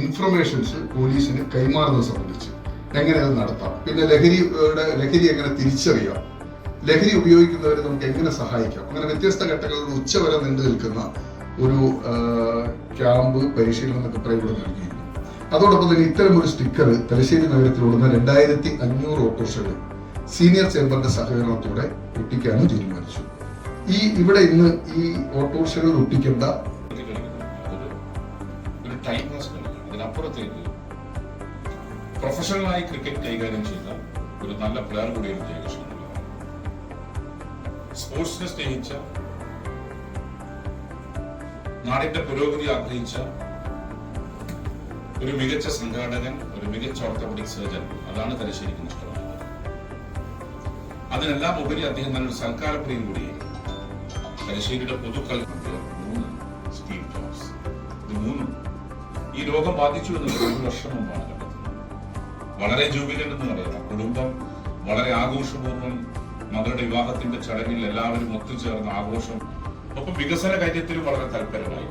Informations പോലീസിന് കൈമാറുന്നത് സംബന്ധിച്ച് എങ്ങനെ അത് നടത്താം? പിന്നെ ലഹരിയുടെ ലഹരി എങ്ങനെ തിരിച്ചറിയാം? ലഹരി ഉപയോഗിക്കുന്നവരെ നമുക്ക് എങ്ങനെ സഹായിക്കാം? അങ്ങനെ വ്യത്യസ്ത ഘട്ടങ്ങളിൽ ഉച്ചവരെ നീണ്ടു നിൽക്കുന്ന ഒരു ക്യാമ്പ് പരിശീലനം എന്നൊക്കെ ഇവിടെ നൽകിയിരുന്നു. അതോടൊപ്പം തന്നെ ഇത്തരം ഒരു സ്റ്റിക്കർ തലശ്ശേരി നഗരത്തിലോടുന്ന രണ്ടായിരത്തി അഞ്ഞൂറ് ഓട്ടോറിക്ഷകൾ സീനിയർ ചേംബറിന്റെ സഹകരണത്തോടെ ഒട്ടിക്കാനും തീരുമാനിച്ചു. ഈ ഇവിടെ ഇന്ന് ഈ ഓട്ടോറിക്ഷകൾ ഒട്ടിക്കേണ്ട ഒരു ടൈം പാസ് കളിയാണ് അതിനപ്പുറത്തേക്ക് പ്രൊഫഷണലായി ക്രിക്കറ്റ് കൈകാര്യം ചെയ്ത ഒരു നല്ല പ്ലെയർ കൂടിയാണ് ജയകൃഷ്ണൻ. സ്പോർട്സിനെ സ്നേഹിച്ച നാടിന്റെ പുരോഗതി ആഗ്രഹിച്ച ഒരു മികച്ച സംഘാടകൻ ഒരു മികച്ച ഓർത്തോപെഡിക് സർജൻ അതാണ് തലശ്ശേരിക്ക് നഷ്ടമായത്. അതിനെല്ലാം ഉപരി അദ്ദേഹം നല്ലൊരു സൽക്കാരപ്രിയം കൂടിയായിരുന്നു തലശ്ശേരിയുടെ പൊതുക്കൾ മൂന്ന് സ്പീഡ് ജോബ്സ്. ഇത് മൂന്നും ഈ രോഗം ബാധിച്ചു എന്ന് ഒരു വർഷം മുമ്പാണ് വളരെ ജൂബിലന്റ് എന്ന് പറയുന്ന കുടുംബം വളരെ ആഘോഷപൂർവം മകളുടെ വിവാഹത്തിന്റെ ചടങ്ങിൽ എല്ലാവരും ഒത്തുചേർന്ന ആഘോഷം ഒപ്പം വികസന കാര്യത്തിലും വളരെ തൽപരമായി.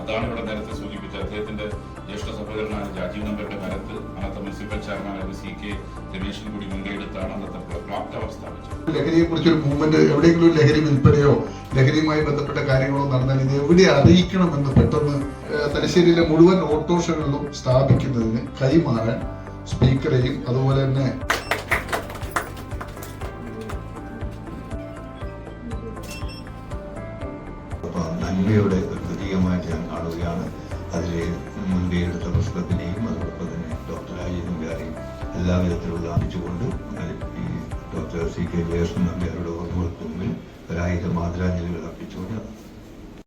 അതാണ് ഇവിടെ നേരത്തെ സൂചിപ്പിച്ച അദ്ദേഹത്തിന്റെ ജ്യേഷ്ഠ സഹോദരനായ രാജീവ് നമ്പരുടെ കരത്ത്. അന്നത്തെ മുനിസിപ്പൽ ചെയർമാനായ സി കെ രമേശൻ കൂടി മുൻകൈയെടുത്താണ് അന്നത്തെ ക്ലോക്ക് ടവർ സ്ഥാപിച്ചത് ലഹരിയെ കുറിച്ചൊരു മൂവ്മെന്റ് എവിടെയെങ്കിലും ഒരു ലഹരി വിൽപ്പനയോ ലഹരിയുമായി ബന്ധപ്പെട്ട കാര്യങ്ങളോ നടന്നാൽ ഇത് എവിടെ അറിയിക്കണമെന്ന് പെട്ടെന്ന് തലശ്ശേരിയിലെ മുഴുവൻ ഓട്ടോഷകളിലും സ്ഥാപിക്കുന്നതിന് കൈമാറാൻ സ്പീക്കറെയും അതുപോലെ തന്നെ നന്മയുടെ ഒരു പ്രതീകമായിട്ട് ഞാൻ കാണുകയാണ്. അതിൽ മുൻകൈയെടുത്ത പുസ്തകത്തിനെയും അതോടൊപ്പം തന്നെ ഡോക്ടർ രാജേന്ദ്രൻ നമ്പ്യാരെയും എല്ലാ വിധത്തിലുള്ള അർപ്പിച്ചുകൊണ്ട് സി കെ ജയകൃഷ്ണൻ നമ്പ്യാരുടെ ഓർമ്മകൾക്ക് മുമ്പിൽ ഒരായിരം ആദരാഞ്ജലികൾ അർപ്പിച്ചുകൊണ്ട്